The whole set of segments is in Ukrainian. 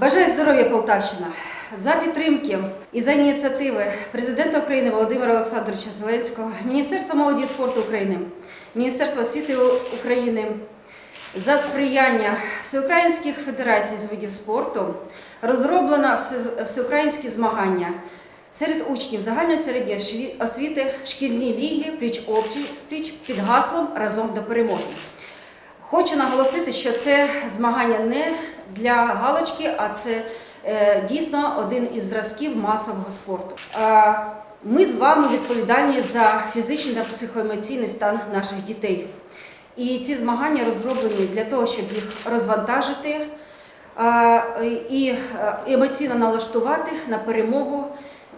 Бажаю здоров'я Полтавщина! За підтримки і за ініціативи президента України Володимира Олександровича Зеленського, Міністерства молоді і спорту України, Міністерства освіти України за сприяння всеукраїнських федерацій з видів спорту розроблено всеукраїнські змагання серед учнів загальної середньої освіти шкільні ліги пліч пліч під гаслом разом до перемоги. Хочу наголосити, що це змагання не для галочки, а це е, дійсно один із зразків масового спорту. Ми з вами відповідальні за фізичний та психоемоційний стан наших дітей. І ці змагання розроблені для того, щоб їх розвантажити і е, емоційно налаштувати на перемогу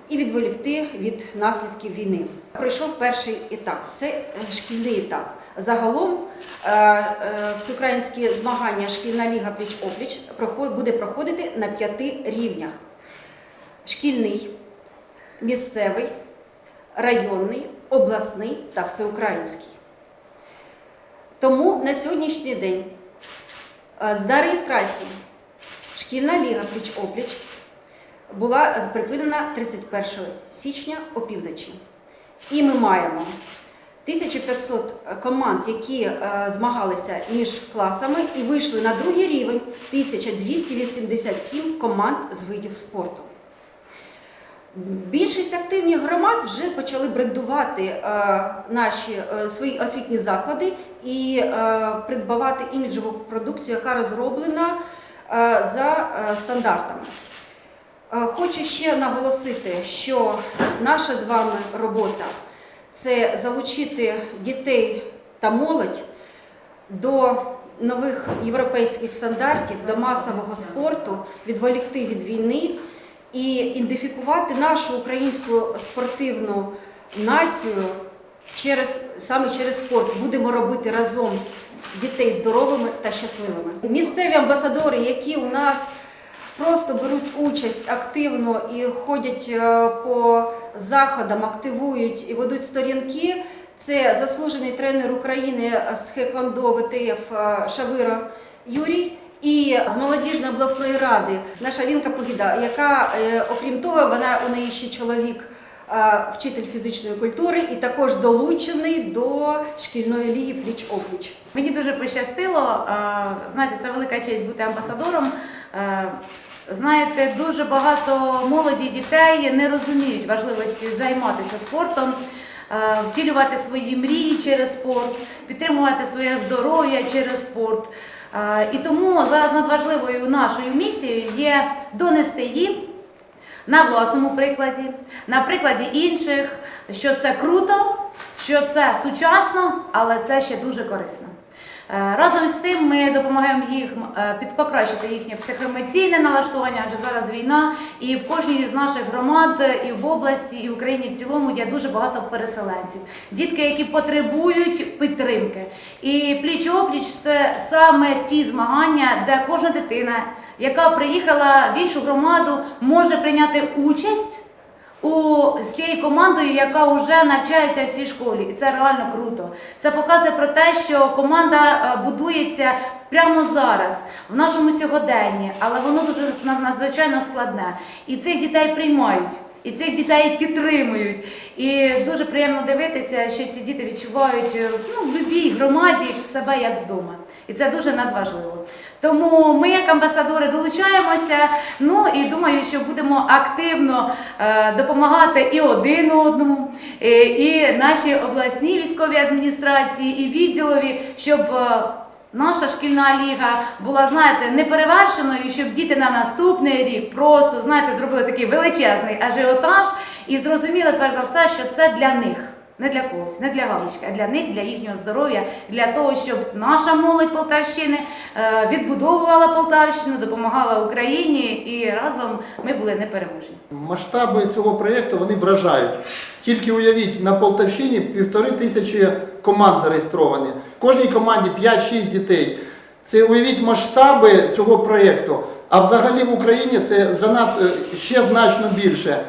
і відволікти від наслідків війни. Пройшов перший етап це шкільний етап. Загалом е, е, всеукраїнські змагання шкільна ліга пліч-опліч буде проходити на п'яти рівнях: шкільний, місцевий, районний, обласний та всеукраїнський. Тому на сьогоднішній день е, з реєстрації шкільна ліга пліч-опліч була припинена 31 січня опівночі. І ми маємо 1500 команд, які е, змагалися між класами і вийшли на другий рівень 1287 команд з видів спорту. Більшість активних громад вже почали брендувати е, наші е, свої освітні заклади і придбавати іміджову продукцію, яка розроблена за стандартами. Хочу ще наголосити, що наша з вами робота це залучити дітей та молодь до нових європейських стандартів, до масового спорту, відволікти від війни і ідентифікувати нашу українську спортивну націю через саме через спорт. Будемо робити разом дітей здоровими та щасливими. Місцеві амбасадори, які у нас просто беруть участь активно і ходять е, по заходам, активують і ведуть сторінки. Це заслужений тренер України з Тхеквондо ВТФ е, Шавиро Юрій. І з молодіжної обласної ради наша Лінка Погіда, яка, е, окрім того, вона у неї ще чоловік, вчитель фізичної культури, і також долучений до шкільної ліги пліч-опліч. Мені дуже пощастило. Знаєте, це велика честь бути амбасадором. Е, Знаєте, дуже багато молоді дітей не розуміють важливості займатися спортом, е, втілювати свої мрії через спорт, підтримувати своє здоров'я через спорт. Е, І тому зараз надважливою нашою місією є донести їм на власному прикладі, на прикладі інших, що це круто, що це сучасно, але це ще дуже корисно. Е, Разом з цим ми допомагаємо їм е, під- покращити їхнє психоемоційне налаштування, адже зараз війна, і в кожній з наших громад, е, і в області, і в Україні в цілому є дуже багато переселенців. Дітки, які потребують підтримки. І пліч опліч це саме ті змагання, де кожна дитина, яка приїхала в іншу громаду, може прийняти участь у з тією командою, яка вже навчається в цій школі, і це реально круто. Це показує про те, що команда е, будується прямо зараз, в нашому сьогоденні, але воно дуже надзвичайно складне. І цих дітей приймають. І цих дітей підтримують. І дуже приємно дивитися, що ці діти відчувають е, ну, в будь-якій громаді себе як вдома. І це дуже надважливо. Тому ми, як амбасадори, долучаємося. Ну і думаю, що будемо активно е, допомагати і один одному, е, і нашій обласній військовій адміністрації, і відділові, щоб. Наша шкільна ліга була, знаєте, неперевершеною, щоб діти на наступний рік просто, знаєте, зробили такий величезний ажіотаж і зрозуміли перш за все, що це для них. Не для когось, не для галочки, а для них, для їхнього здоров'я, для того, щоб наша молодь Полтавщини е, відбудовувала Полтавщину, допомагала Україні і разом ми були непереможні. Масштаби цього проєкту вони вражають. Тільки уявіть, на Полтавщині півтори тисячі команд зареєстровані. В кожній команді 5-6 дітей. Це уявіть масштаби цього проєкту. А взагалі в Україні це занадто ще значно більше.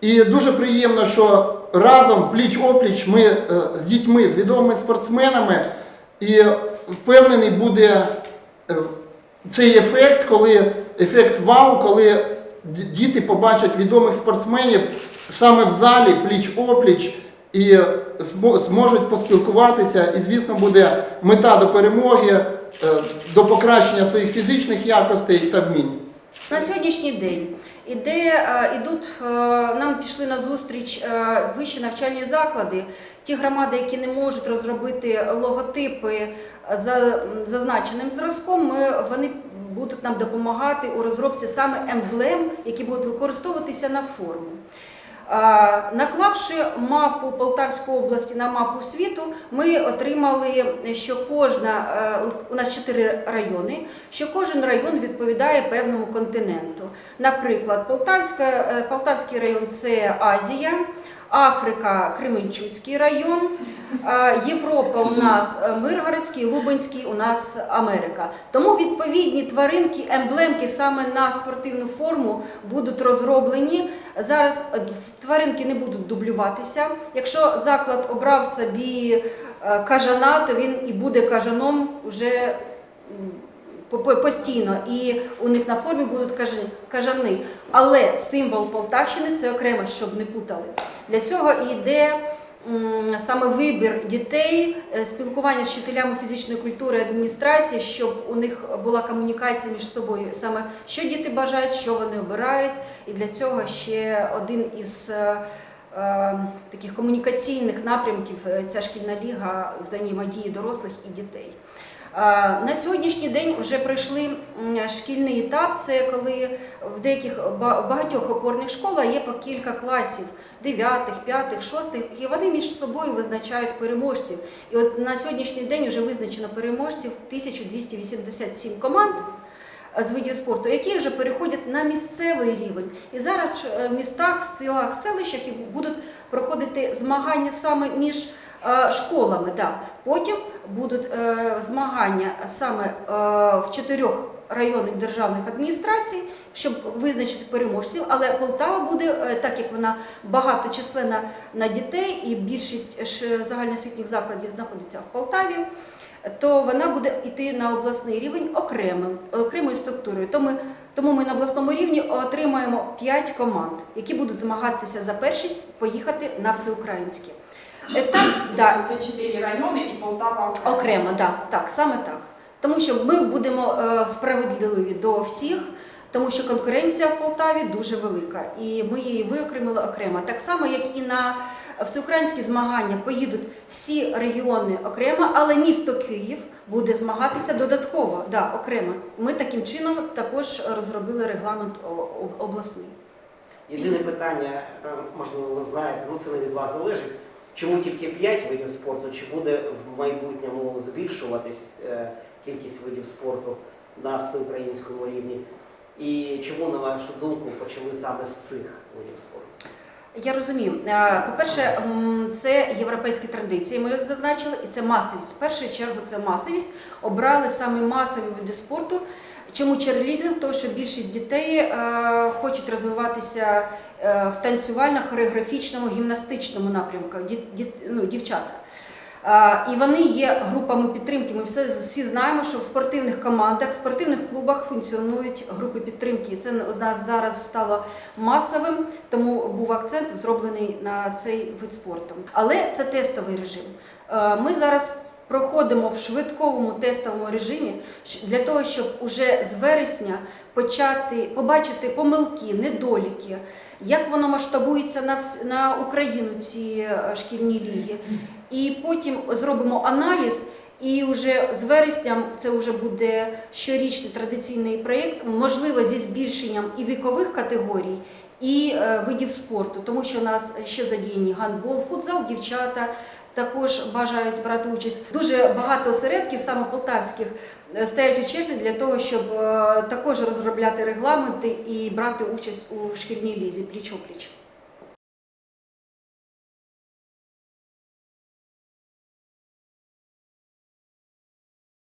І дуже приємно, що разом пліч-опліч ми е, з дітьми, з відомими спортсменами, і впевнений буде е, цей ефект, коли ефект вау, коли діти побачать відомих спортсменів саме в залі, пліч-опліч, і зможуть поспілкуватися. І, звісно, буде мета до перемоги, е, до покращення своїх фізичних якостей та вмінь. На сьогоднішній день іде, е, ідуть, е, нам пішли на зустріч е, вищі навчальні заклади, ті громади, які не можуть розробити логотипи за зазначеним зразком, ми, вони будуть нам допомагати у розробці саме емблем, які будуть використовуватися на форму. Наклавши мапу Полтавської області на мапу світу, ми отримали, що кожна е, у нас чотири райони, що кожен район відповідає певному континенту. Наприклад, Полтавська, е, Полтавський район це Азія, Африка Кременчуцький район, е, Європа у нас е, Миргородський, Лубенський у нас Америка. Тому відповідні тваринки, емблемки саме на спортивну форму будуть розроблені. Зараз е, тваринки не будуть дублюватися. Якщо заклад обрав собі кажана, то він і буде кажаном по- постійно. І у них на формі будуть кажани. Але символ Полтавщини це окремо, щоб не путали. Для цього і йде саме вибір дітей, е, спілкування з вчителями фізичної культури адміністрації, щоб у них була комунікація між собою, саме що діти бажають, що вони обирають. І для цього ще один із е, е, таких комунікаційних напрямків ця шкільна ліга взаємодії дорослих і дітей. На сьогоднішній день вже пройшли шкільний етап. Це коли в деяких багатьох опорних школах є по кілька класів. Дев'ятих, п'ятих, шостих, і вони між собою визначають переможців. І от на сьогоднішній день вже визначено переможців 1287 команд з видів спорту, які вже переходять на місцевий рівень. І зараз е, в містах, в селах, селищах будуть проходити змагання саме між школами. Да. Потім будуть е, змагання саме е, в чотирьох районних державних адміністрацій, щоб визначити переможців. Але Полтава буде, е, так як вона багаточисленна на дітей, і більшість ж загальноосвітніх закладів знаходиться в Полтаві то вона буде йти на обласний рівень окремим, окремою структурою. Тому, тому ми на обласному рівні отримаємо 5 команд, які будуть змагатися за першість поїхати на всеукраїнське. Етап, да, Це чотири райони і Полтава окремо. окремо, да, так, саме так. Тому що ми будемо е, справедливі до всіх, тому що конкуренція в Полтаві дуже велика, і ми її виокремили окремо. Так само, як і на всеукраїнські змагання поїдуть всі регіони окремо, але місто Київ буде змагатися додатково, да, окремо. Ми таким чином також розробили регламент обласний. Єдине питання, е, можливо, ви знаєте, ну це не від вас залежить. Чому тільки 5 видів спорту? Чи буде в майбутньому збільшуватись е, кількість видів спорту на всеукраїнському рівні? І чому, на вашу думку, почали саме з цих видів спорту? Я розумію. Е, По-перше, це європейські традиції. Ми зазначили, і це масовість. В першу чергу це масовість. Обрали саме масові види спорту. Чому черлідинг? Тому що більшість дітей е, хочуть розвиватися е, в танцювально-хореографічному, гімнастичному напрямку. Ді- ді- ну, дівчата. Е, І вони є групами підтримки. Ми все всі знаємо, що в спортивних командах, в спортивних клубах функціонують групи підтримки. І це у нас зараз стало масовим, тому був акцент зроблений на цей вид спорту. Але це тестовий режим. Е, Ми зараз проходимо в швидковому тестовому режимі для того, щоб уже з вересня почати побачити помилки, недоліки, як воно масштабується на, на Україну ці е, шкільні ліги. І потім зробимо аналіз. І вже з вересня це вже буде щорічний традиційний проєкт, можливо, зі збільшенням і вікових категорій, і е, видів спорту, тому що у нас ще задіяні гандбол, футзал, дівчата також бажають брати участь. Дуже багато осередків, саме полтавських, е, стоять у черзі для того, щоб е, також розробляти регламенти і брати участь у шкільній лізі пліч-опліч.